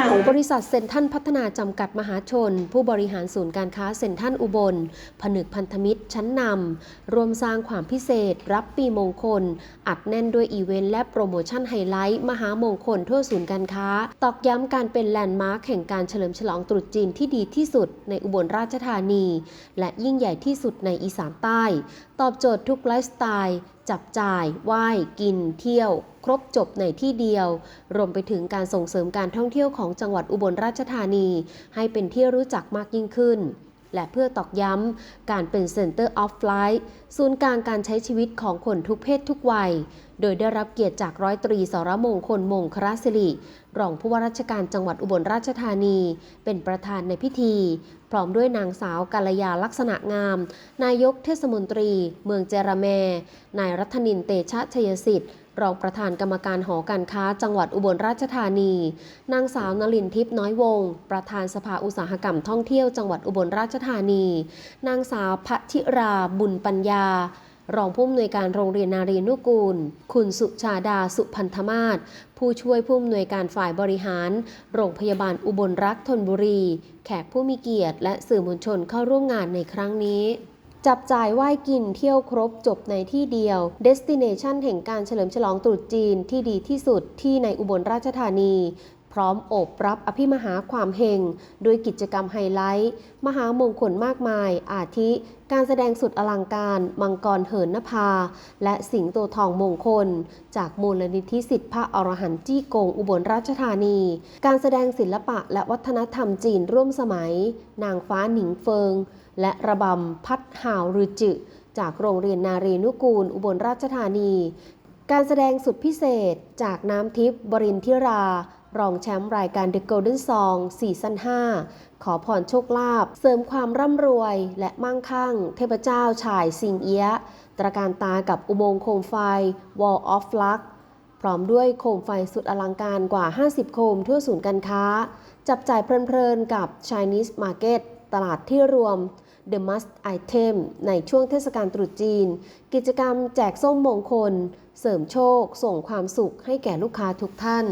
ข่าวบริษัทเซ็นทรัลพัฒนาจำกัดมหาชน ผู้บริหารศูนย์การค้าเซ็นทรัลอุบล ผนึกพันธมิตรชั้นนำรวมสร้างความพิเศษ รับปีมงคล อัดแน่นด้วยอีเวนต์และโปรโมชั่นไฮไลท์ มหามงคลทั่วศูนย์การค้า ตอกย้ำการเป็นแลนด์มาร์คแห่งการเฉลิมฉลองตรุษจีนที่ดีที่สุดในอุบลราชธานี และยิ่งใหญ่ที่สุดในอีสานใต้ ตอบโจทย์ทุกไลฟ์สไตล์ จับจ่าย ไหว้ กิน เที่ยว ครบจบในที่เดียว รวมไปถึงการส่งเสริมการท่องเที่ยวของจังหวัดอุบลราชธานี ให้เป็นที่รู้จักมากยิ่งขึ้น และเพื่อตอกย้ำการเป็น Center of Life ศูนย์กลางการใช้ชีวิตของคนทุกเพศทุกวัย โดยได้รับเกียรติจากร้อยตรีสรมงคลมงคลสิริ รองผู้ว่าราชการจังหวัดอุบลราชธานี เป็นประธานในพิธี พร้อมด้วยนางสาวกัลยาลักษณะงาม นายกเทศมนตรี เมืองเจรแมนายรัฐนินเตชะชัยสิทธิ์ รองประธานกรรมการหอการค้าจังหวัดอุบลราชธานี นางสาวนลินทิพย์น้อยวง ประธานสภาอุตสาหกรรมท่องเที่ยวจังหวัดอุบลราชธานี นางสาวพัชิราบุญปัญญารองผู้อำนวยการโรงเรียนนารีนุกูล คุณสุชาดาสุพันธมาศ ผู้ช่วยผู้อำนวยการฝ่ายบริหาร โรงพยาบาลอุบลรักธนบุรี แขกผู้มีเกียรติ และสื่อมวลชนเข้าร่วมงานในครั้งนี้ จับจ่ายไหว้กินเที่ยวครบจบในที่เดียว เดสติเนชันแห่งการเฉลิมฉลองตรุษจีนที่ดีที่สุดที่ในอุบลราชธานี พร้อมโอบรับอภิมหาความเฮงด้วยกิจกรรมไฮไลท์ มหามงคลมากมาย อาทิ การแสดงสุดอลังการ มังกรเหินนภา และสิงโตทองมงคล จากมูลนิธิสิทธิพระอรหันต์จี้กงอุบลราชธานี การแสดงศิลปะและวัฒนธรรมจีนร่วมสมัย นางฟ้าหนิงเฟิง และระบำพัดห่าวรือจึ จากโรงเรียนนารีนุกูล อุบลราชธานี การแสดงสุดพิเศษจากน้ำทิพย์บรินทิรา รองแชมป์รายการ The Golden Song ซีซั่น5 ขอพรโชคลาภเสริมความร่ำรวยและมั่งคั่ง เทพเจ้าชายสิงเอียะตระการตากับอุโมงค์โคมไฟ Wall of Luck พร้อมด้วยโคมไฟสุดอลังการกว่า 50 โคมทั่วศูนย์การค้า จับจ่ายเพลินๆกับ Chinese Market ตลาดที่รวม The Must Item ในช่วงเทศกาลตรุษจีน กิจกรรมแจกส้มมงคล เสริมโชค ส่งความสุขให้แก่ลูกค้าทุกท่าน